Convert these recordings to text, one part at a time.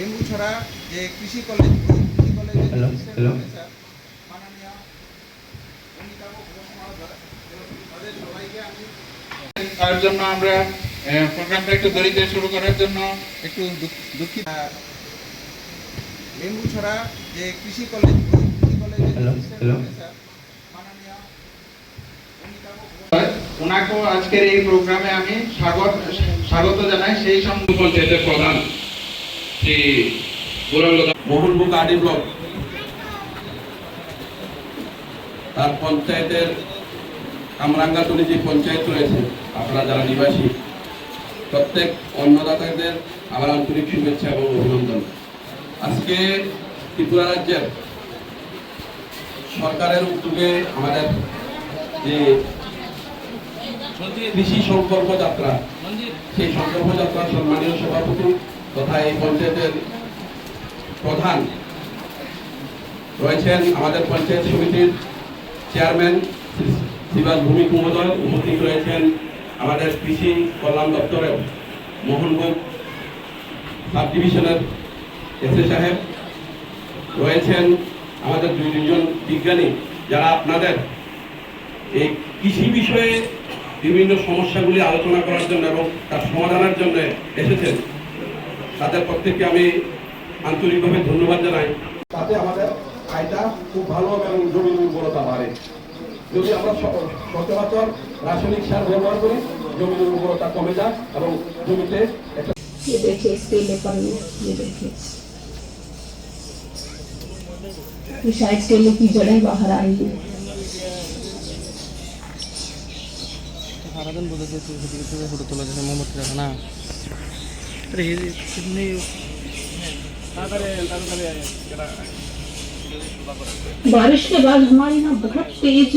বেঙ্গুছড়া যে কৃষি কলেজ কৃষি আমি তার জন্য আমরা প্রোগ্রামটা একটু দেরিতে শুরু করার জন্য একটু দুঃখিত। যে কৃষি কলেজ কৃষি ঘোষ ওনাকেও আজকের এই প্রোগ্রামে আমি স্বাগত স্বাগত জানাই সেই সঙ্গে পঞ্চায়েতের প্রধান। তার পঞ্চায়েতের যে পঞ্চায়েত রয়েছে, আপনারা যারা নিবাসী, প্রত্যেক অন্নদাতাদের আমার আন্তরিক শুভেচ্ছা এবং অভিনন্দন। আজকে ত্রিপুরা রাজ্যের সরকারের উদ্যোগে আমাদের যে কৃষি সংকল্প যাত্রা, সেই সংকল্প যাত্রা সম্মানীয় সভাপতি তথা এই পঞ্চায়েতের প্রধান রয়েছেন আমাদের পঞ্চায়েত সমিতির চেয়ারম্যান শিবাস ভূমিক মহোদয়। উপস্থিত রয়েছেন আমাদের কৃষি কল্যাণ দপ্তরের মোহনভোগ সাব ডিভিশনের এসএ সাহেব। রয়েছেন আমাদের দুই দুজন বিজ্ঞানী যারা আপনাদের এই কৃষি বিষয়ে বিভিন্ন সমস্যাগুলি আলোচনা করার জন্য এবং তার সমাধানের জন্য এসেছেন। তাদের প্রত্যেককে আমি আন্তরিকভাবে ধন্যবাদ জানাই তাতে আমাদের আয়টা খুব ভালো এবং জমির উর্বরতা বাড়ে যদি আমরা স- সচরাচর রাসায়নিক সার ব্যবহার করি জমির উর্বরতা কমে যায় এবং জমিতে একটা ये देखिए इस केले पर में ये देखिए ये शायद केले की जड़ें बाहर आई हैं সারাদিন বোঝা যায় তুই সেদিকে তুই ফটো তোলা যাচ্ছে মোহাম্মদ রাখা না আরে হে কিতনে बारिश के बाद हमारे यहाँ बहुत तेज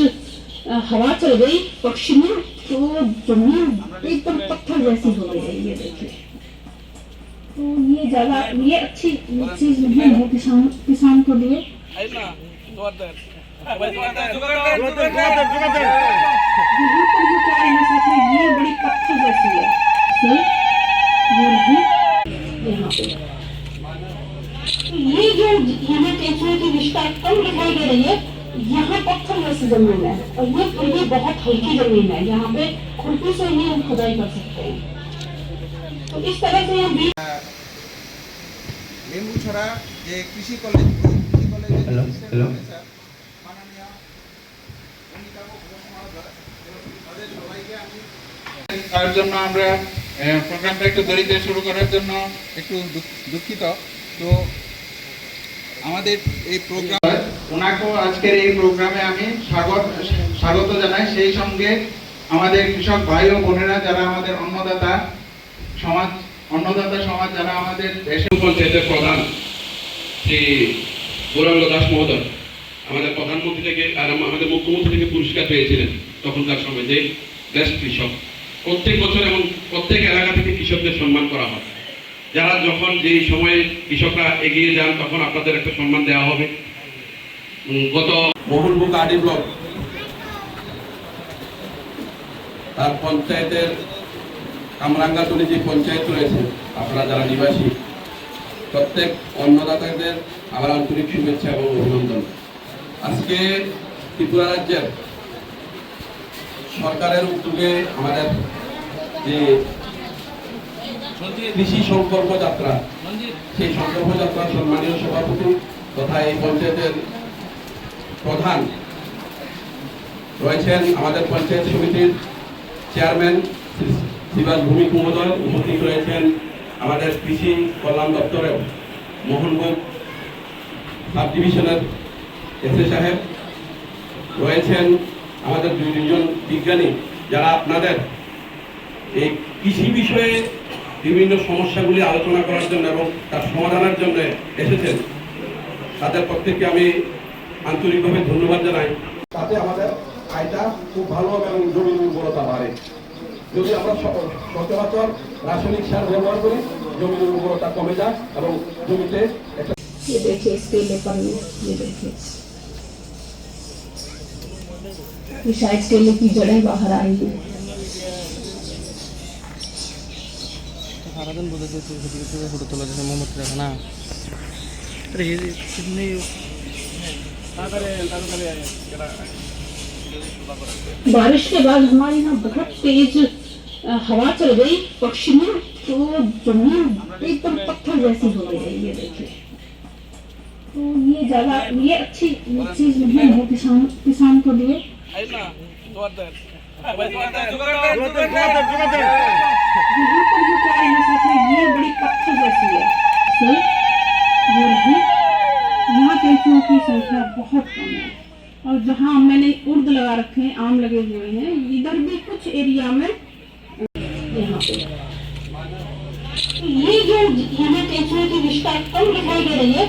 हवा चल गई पक्षी में तो ज़मीन एकदम पत्थर जैसी हो गई है, ये देखिए। तो ये जगह ये अच्छी चीज़ नहीं है किसान किसान के लिए। यहाँ पर जो क्या है ये बड़ी पत्थर जैसी है। ये ये जो यहाँ टेंशन की विस्तार कम दिखाई दे रही है यहाँ पत्थर जैसी जमीन है और ये फिर भी बहुत हल्की जमीन है यहाँ पे खुरपी से ही हम खुदाई कर सकते हैं तो इस तरह से यहाँ बीज বেঙ্গুছড়া যে কৃষি কলেজ ওই কৃষি কলেজের Hello, assistant hello. professor মাননীয় অমিতাভ ঘোষ মহোদয় এবং তাদের সবাইকে আমি তার জন্য আমরা আহ, প্রোগ্রামটা একটু দেরিতে শুরু করার জন্য একটু দুঃখিত। তো আমাদের এই প্রোগ্রাম ওনাকেও আজকের এই প্রোগ্রামে আমি স্বাগত স্বাগত জানাই। সেই সঙ্গে আমাদের কৃষক ভাই ও বোনেরা যারা আমাদের অন্নদাতা সমাজ অন্নদাতা সমাজ যারা আমাদের দেশে পঞ্চায়েতের প্রধান, শ্রী গৌরাঙ্গ দাস মহোদয়, আমাদের প্রধানমন্ত্রী থেকে আর আমাদের মুখ্যমন্ত্রী থেকে পুরস্কার পেয়েছিলেন তখনকার সময় যে বেস্ট কৃষক। প্রত্যেক বছর এবং প্রত্যেক এলাকা থেকে কৃষকদের সম্মান করা হয়। যারা যখন যেই সময়ে কৃষকরা এগিয়ে যান, তখন আপনাদের একটা সম্মান দেওয়া হবে। গত মোহনবুক আডি ব্লক, তার পঞ্চায়েতের কামরাঙ্গাতুলি যে পঞ্চায়েত রয়েছে, আপনারা যারা নিবাসী, প্রত্যেক অন্নদাতাদের আমার আন্তরিক শুভেচ্ছা এবং অভিনন্দন। আজকে ত্রিপুরা রাজ্যের সরকারের উদ্যোগে আমাদের যে কৃষি সংকল্প যাত্রা, সেই সংকল্প যাত্রার সম্মানীয় সভাপতি তথা এই পঞ্চায়েতের প্রধান রয়েছেন আমাদের পঞ্চায়েত সমিতির চেয়ারম্যান শিবাস ভূমিক মহোদয়। উপস্থিত রয়েছেন আমাদের কৃষি কল্যাণ দপ্তরের মোহনভোগ সাব ডিভিশনের এস এ সাহেব। রয়েছেন আমাদের দুই দুজন বিজ্ঞানী, যারা আপনাদের এই কৃষি বিষয়ে বিভিন্ন সমস্যাগুলি আলোচনা করার জন্য এবং তার সমাধানের জন্য এসেছেন তাদের প্রত্যেককে আমি আন্তরিকভাবে ধন্যবাদ জানাই তাতে আমাদের আয়টা খুব ভালো এবং জমির উর্বরতা বাড়ে যদি আমরা স- সচরাচর রাসায়নিক সার ব্যবহার করি জমির উর্বরতা কমে যায় এবং জমিতে একটা ये देखिए इस केले पर में ये देखिए ये शायद केले की जड़ें बाहर आई हैं সারাদিন বলে তো সেদিকে থেকে ফটো তোলা যাচ্ছে মোমবাতি রাখা না আরে এই কিডনি बारिश के बाद हमारे यहाँ बहुत तेज अ, हवा चल गई पक्षी में तो जमीन एकदम पत्थर जैसी हो गई है ये देखिए तो ये ज्यादा ये अच्छी चीज नहीं है किसान किसान के लिए यहाँ पर जो क्या है, साथी ये बड़ी पत्थर जैसी है। सर रही यहाँ कैंचुओं की संख्या बहुत कम है। और जहाँ मैंने उर्द लगा रखे हैं, आम लगे हुए हैं, इधर भी कुछ एरिया में यहाँ पे। तो ये जो यहाँ कैंचुओं की विस्तार कम दिखाई दे रही है,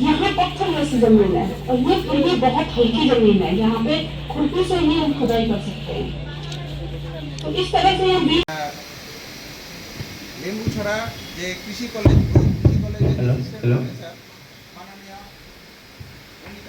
यहाँ पत्थर जैसी ज़मीन है। और ये भी बहुत हल्की ज़मीन है। यहाँ पे खुरपी से ही हम खुदाई कर सकते हैं। तो इस तरह से यहाँ बीज লেম্বুছড়া যে কৃষি কলেজ কৃষি hello.